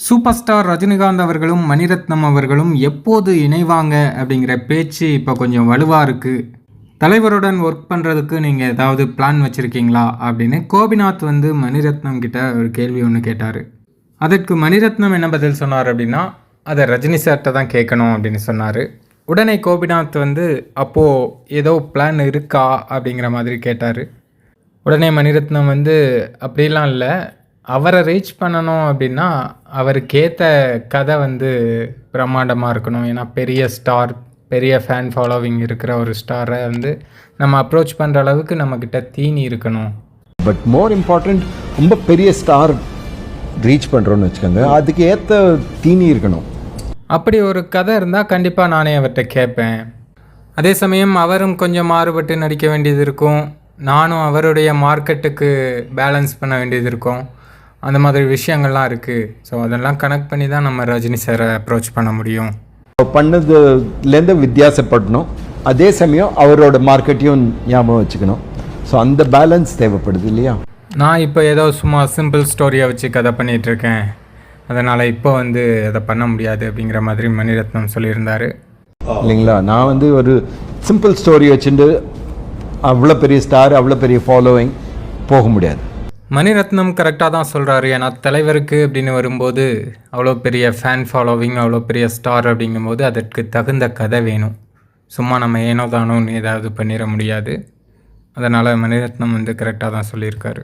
Super star Rajinikanth அவர்களும் மணிரத்னம் அவர்களும் எப்போது இணைவாங்க அப்படிங்கிற பேச்சு இப்போ கொஞ்சம் வலுவாக இருக்குது தலைவருடன் ஒர்க் பண்ணுறதுக்கு நீங்கள் ஏதாவது பிளான் வச்சுருக்கீங்களா அப்படின்னு கோபிநாத் வந்து மணிரத்னம் கிட்ட ஒரு கேள்வி ஒன்று கேட்டார். அதற்கு மணிரத்னம் என்ன பதில் சொன்னார் அப்படின்னா அதை ரஜினி சார்கிட்ட தான் கேட்கணும் அப்படின்னு சொன்னார். உடனே கோபிநாத் வந்து அப்போது ஏதோ பிளான் இருக்கா? அப்படிங்கிற மாதிரி கேட்டார். உடனே மணிரத்னம் வந்து அப்படிலாம் இல்லை. அவரை ரீச் பண்ணணும் அப்படின்னா அவருக்கு ஏற்ற கதை வந்து பிரம்மாண்டமாக இருக்கணும். ஏன்னா பெரிய ஸ்டார் பெரிய ஃபேன் ஃபாலோவிங் இருக்கிற ஒரு ஸ்டாரை வந்து நம்ம அப்ரோச் பண்ணுற அளவுக்கு நம்மக்கிட்ட தீனி இருக்கணும். பட் மோர் இம்பார்ட்டண்ட் ரொம்ப பெரிய ஸ்டார் ரீச் பண்ணுறோன்னு வச்சுக்கோங்க. அதுக்கு ஏற்ற தீனி இருக்கணும். அப்படி ஒரு கதை இருந்தால் கண்டிப்பாக நானே அவர்கிட்ட கேட்பேன். அதே சமயம் அவரும் கொஞ்சம் மாறுபட்டு நடிக்க வேண்டியது இருக்கும். நானும் அவருடைய மார்க்கெட்டுக்கு பேலன்ஸ் பண்ண வேண்டியது இருக்கும். அந்த மாதிரி விஷயங்கள்லாம் இருக்குது ஸோ அதெல்லாம் கனெக்ட் பண்ணி தான் நம்ம ரஜினி சாரை அப்ரோச் பண்ண முடியும். பண்ணதுலேருந்து வித்தியாசப்படணும். அதே சமயம் அவரோட மார்க்கெட்டையும் ஞாபகம் வச்சுக்கணும். ஸோ அந்த பேலன்ஸ் தேவைப்படுது இல்லையா? நான் இப்போ ஏதோ சும்மா சிம்பிள் ஸ்டோரியை வச்சு கதை பண்ணிகிட்டு இருக்கேன். அதனால் இப்போ வந்து அதை பண்ண முடியாது அப்படிங்கிற மாதிரி மணிரத்னம் சொல்லியிருந்தார். இல்லைங்களா? நான் வந்து ஒரு சிம்பிள் ஸ்டோரி வச்சுட்டு அவ்வளோ பெரிய ஸ்டார் அவ்வளோ பெரிய ஃபாலோவிங் போக முடியாது. மணிரத்னம் கரெக்டாக தான் சொல்கிறாரு ஏன்னா தலைவருக்கு அப்படின்னு வரும்போது அவ்வளோ பெரிய ஃபேன் ஃபாலோவிங் அவ்வளோ பெரிய ஸ்டார் அப்படிங்கும்போது அதற்கு தகுந்த கதை வேணும். சும்மா நம்ம ஏனோ தானோன்னு ஏதாவது பண்ணிட முடியாது. அதனால் மணிரத்னம் வந்து கரெக்டாக தான் சொல்லியிருக்காரு.